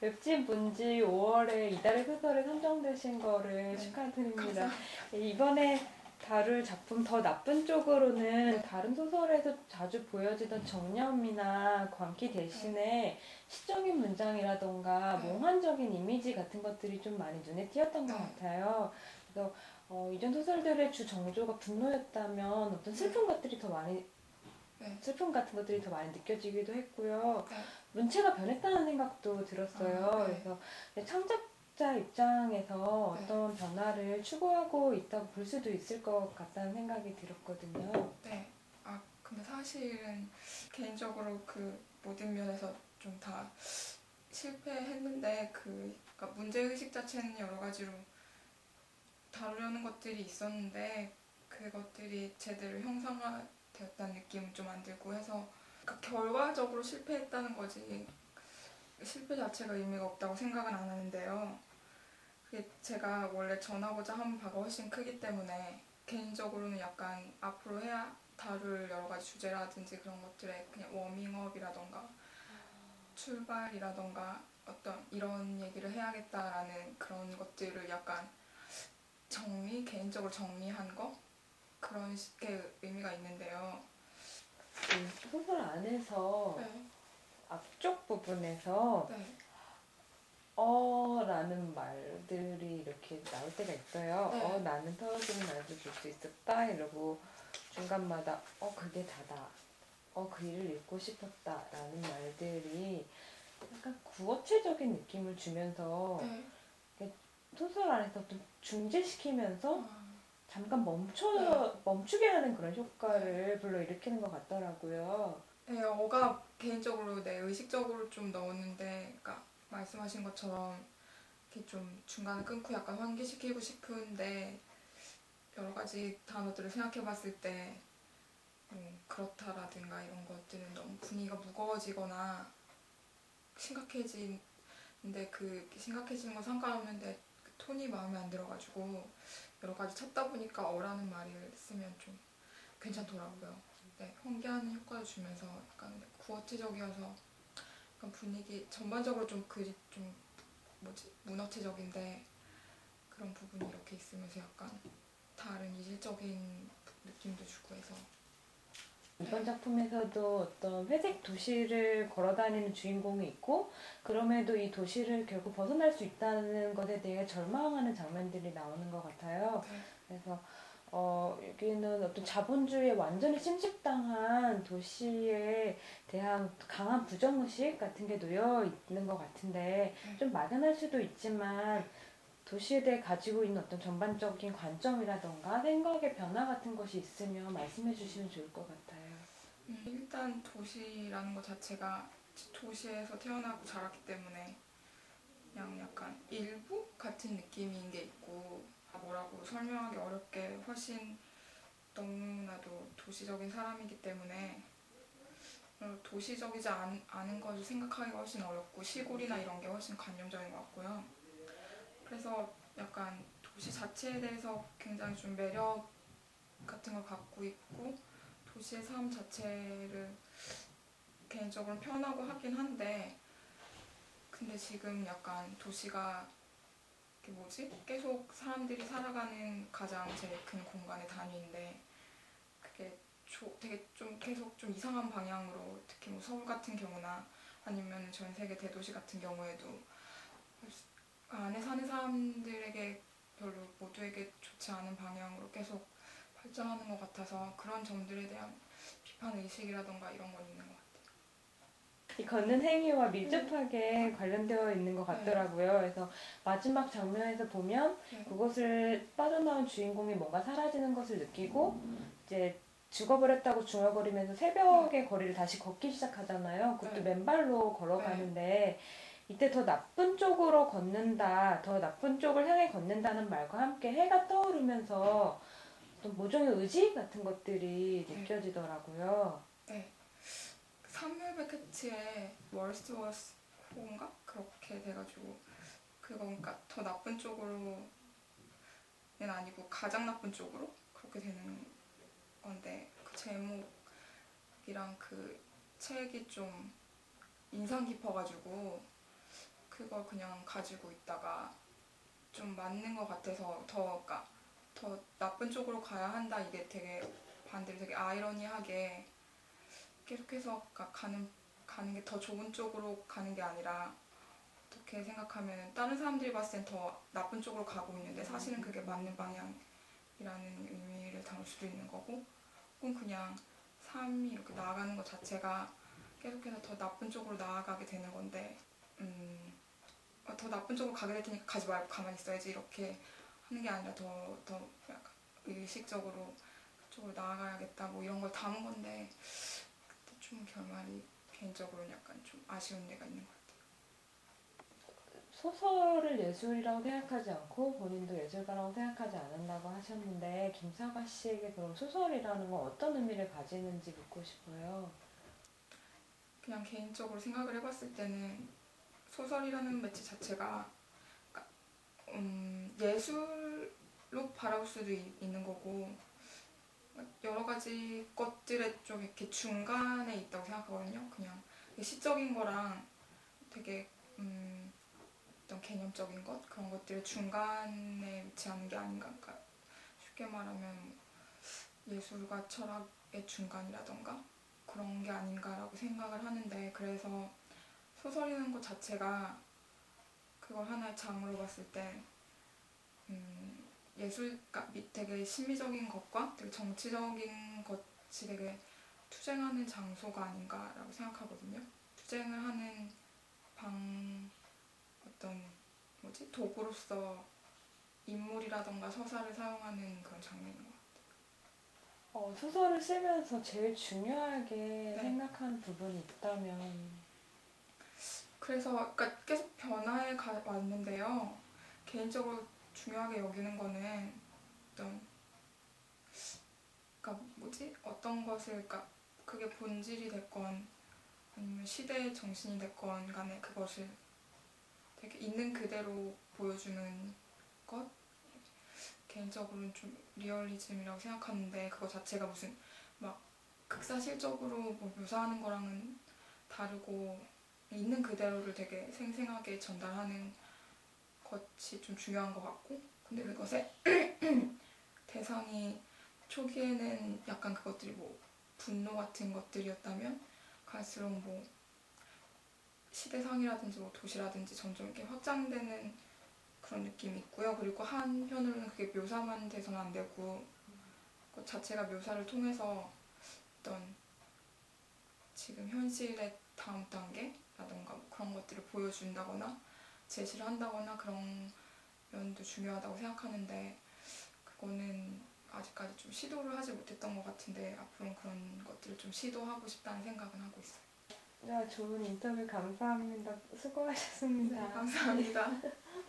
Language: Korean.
웹진 본지 5월에 이달의 소설에 선정되신 거를 축하드립니다. 이번에 다룰 작품 더 나쁜 쪽으로는 다른 소설에서 자주 보여지던 정념이나 광기 대신에 시적인 문장이라던가 네. 몽환적인 이미지 같은 것들이 좀 많이 눈에 띄었던 것 네. 같아요. 그래서 어, 이전 소설들의 주 정조가 분노였다면 어떤 슬픈 것들이 더 많이 네. 슬픔 같은 것들이 더 많이 느껴지기도 했고요. 네. 문체가 변했다는 생각도 들었어요. 아, 네. 그래서 창작자 입장에서 네. 어떤 변화를 추구하고 있다고 볼 수도 있을 것 같다는 생각이 들었거든요. 네. 아 근데 사실은 개인적으로 그 모든 면에서 좀 다 실패했는데 그 그러니까 문제 의식 자체는 여러 가지로 다루려는 것들이 있었는데 그것들이 제대로 형상화 되었다는 느낌은 좀 안 들고 해서 그러니까 결과적으로 실패했다는 거지 실패 자체가 의미가 없다고 생각은 안 하는데요. 그게 제가 원래 전하고자 한 바가 훨씬 크기 때문에 개인적으로는 약간 앞으로 해야 다룰 여러 가지 주제라든지 그런 것들에 그냥 워밍업이라던가 출발이라던가 어떤 이런 얘기를 해야겠다라는 그런 것들을 약간 정리 개인적으로 정리한 거 그런 식의 의미가 있는데요. 이 소설 안에서 네, 앞쪽 부분에서 네, 어라는 말들이 이렇게 나올 때가 있어요. 네. 어 나는 떨어지는 날도 줄 수 있었다 이러고 중간마다 어 그게 다다. 어 그 일을 읽고 싶었다라는 말들이 약간 구어체적인 느낌을 주면서 네. 소설 안에서 좀 중재시키면서 아, 잠깐 멈춰 네. 멈추게 하는 그런 효과를 불러일으키는 것 같더라고요. 네, 어가 개인적으로 내 의식적으로 좀 넣었는데, 그러니까 말씀하신 것처럼 이렇게 좀 중간에 끊고 약간 환기시키고 싶은데 여러 가지 단어들을 생각해봤을 때뭐 그렇다라든가 이런 것들은 너무 분위기가 무거워지거나 심각해지는데 그 심각해지는 건 상관없는데 그 톤이 마음에 안 들어가지고 여러 가지 찾다 보니까 어라는 말을 쓰면 좀 괜찮더라고요. 네, 환기하는 효과를 주면서 약간 구어체적이어서 약간 분위기 전반적으로 좀 글이 좀 뭐지 문어체적인데 그런 부분이 이렇게 있으면서 약간 다른 이질적인 느낌도 주고 해서 이번 작품에서도 어떤 회색 도시를 걸어다니는 주인공이 있고 그럼에도 이 도시를 결국 벗어날 수 있다는 것에 대해 절망하는 장면들이 나오는 것 같아요. 네, 그래서 어, 여기는 어떤 자본주의에 완전히 침식당한 도시에 대한 강한 부정의식 같은 게 놓여 있는 것 같은데 좀 막연할 수도 있지만 도시에 대해 가지고 있는 어떤 전반적인 관점이라던가 생각의 변화 같은 것이 있으면 말씀해 주시면 좋을 것 같아요. 음, 일단 도시라는 것 자체가 도시에서 태어나고 자랐기 때문에 그냥 약간 일부 같은 느낌인 게 있고 뭐라고 설명하기 어렵게 훨씬 너무나도 도시적인 사람이기 때문에 어, 도시적이지 않, 않은 것을 생각하기가 훨씬 어렵고 시골이나 이런 게 훨씬 관념적인 것 같고요. 그래서 약간 도시 자체에 대해서 굉장히 좀 매력 같은 걸 갖고 있고 도시의 삶 자체를 개인적으로 편하고 하긴 한데 근데 지금 약간 도시가 그 뭐지? 계속 사람들이 살아가는 가장 제일 큰 공간의 단위인데 그게 조, 되게 좀 계속 좀 이상한 방향으로 특히 뭐 서울 같은 경우나 아니면 전 세계 대도시 같은 경우에도 그 안에 사는 사람들에게 별로 모두에게 좋지 않은 방향으로 계속 발전하는 것 같아서 그런 점들에 대한 비판 의식이라던가 이런 건 있는 것 같아요. 이 걷는 행위와 밀접하게 관련되어 있는 것 같더라고요. 그래서 마지막 장면에서 보면 네. 그곳을 빠져나온 주인공이 뭔가 사라지는 것을 느끼고 이제 죽어버렸다고 중얼거리면서 새벽의 거리를 다시 걷기 시작하잖아요. 그것도 네. 맨발로 걸어가는데 이때 더 나쁜 쪽으로 걷는다, 더 나쁜 쪽을 향해 걷는다는 말과 함께 해가 떠오르면서 어떤 모종의 의지 같은 것들이 네. 느껴지더라고요. 사뮤엘 베케츠의 월스워스 호인가 그렇게 돼가지고 그거 그러니까 더 나쁜 쪽으로는 아니고 가장 나쁜 쪽으로 그렇게 되는 건데 그 제목이랑 그 책이 좀 인상 깊어가지고 그 그걸 그냥 가지고 있다가 좀 맞는 것 같아서 더, 그러니까 더 나쁜 쪽으로 가야 한다. 이게 되게 반대로 되게 아이러니하게 계속해서 가- 가는 가는 게 더 좋은 쪽으로 가는 게 아니라 어떻게 생각하면 다른 사람들이 봤을 땐 더 나쁜 쪽으로 가고 있는데 사실은 그게 맞는 방향이라는 의미를 담을 수도 있는 거고 혹은 그냥 삶이 이렇게 나아가는 것 자체가 계속해서 더 나쁜 쪽으로 나아가게 되는 건데 음, 어, 더 나쁜 쪽으로 가게 될 테니까 가지 말고 가만히 있어야지 이렇게 하는 게 아니라 더, 더 약간 의식적으로 그쪽으로 나아가야겠다 뭐 이런 걸 담은 건데 그때 좀 결말이 개인적으로는 약간 좀 아쉬운 데가 있는 것 같아요. 소설을 예술이라고 생각하지 않고 본인도 예술가라고 생각하지 않는다고 하셨는데 김사과 씨에게 그럼 소설이라는 건 어떤 의미를 가지는지 묻고 싶어요. 그냥 개인적으로 생각을 해봤을 때는 소설이라는 매체 자체가 그러니까, 음, 예술로 바라볼 수도 있- 있는 거고 여러 가지 것들의 좀 이렇게 중간에 있다고 생각하거든요. 그냥 시적인 거랑 되게 음, 어떤 개념적인 것 그런 것들의 중간에 위치하는 게 아닌가. 그러니까 쉽게 말하면 예술과 철학의 중간이라던가 그런 게 아닌가라고 생각을 하는데 그래서 소설이라는 것 자체가 그걸 하나의 장르로 봤을 때 음, 예술, 그러니까 미- 되게 심미적인 것과 되게 정치적인 것이 되게 투쟁하는 장소가 아닌가라고 생각하거든요. 투쟁을 하는 방 어떤 뭐지 도구로서 인물이라던가 서사를 사용하는 그런 장면인 것 같아요. 어, 소설을 쓰면서 제일 중요하게 네. 생각한 부분이 있다면 그래서 그러니까 계속 변화해 가, 왔는데요. 개인적으로 중요하게 여기는 거는 어떤 그러니까 뭐지? 어떤 것을 그러니까 그게 본질이 됐건 아니면 시대의 정신이 됐건 간에 그것을 되게 있는 그대로 보여주는 것? 개인적으로는 좀 리얼리즘이라고 생각하는데 그거 자체가 무슨 막 극사실적으로 뭐 묘사하는 거랑은 다르고 있는 그대로를 되게 생생하게 전달하는 것이 좀 중요한 것 같고 근데 그것의 대상이 초기에는 약간 그것들이 뭐 분노 같은 것들이었다면 갈수록 뭐 시대상이라든지 뭐 도시라든지 점점 이렇게 확장되는 그런 느낌이 있고요. 그리고 한편으로는 그게 묘사만 돼서는 안 되고 그 자체가 묘사를 통해서 어떤 지금 현실의 다음 단계라던가 뭐 그런 것들을 보여준다거나 제시를 한다거나 그런 면도 중요하다고 생각하는데 그거는 아직까지 좀 시도를 하지 못했던 것 같은데 앞으로는 그런 것들을 좀 시도하고 싶다는 생각은 하고 있어요. 네, 좋은 인터뷰 감사합니다. 수고하셨습니다. 감사합니다.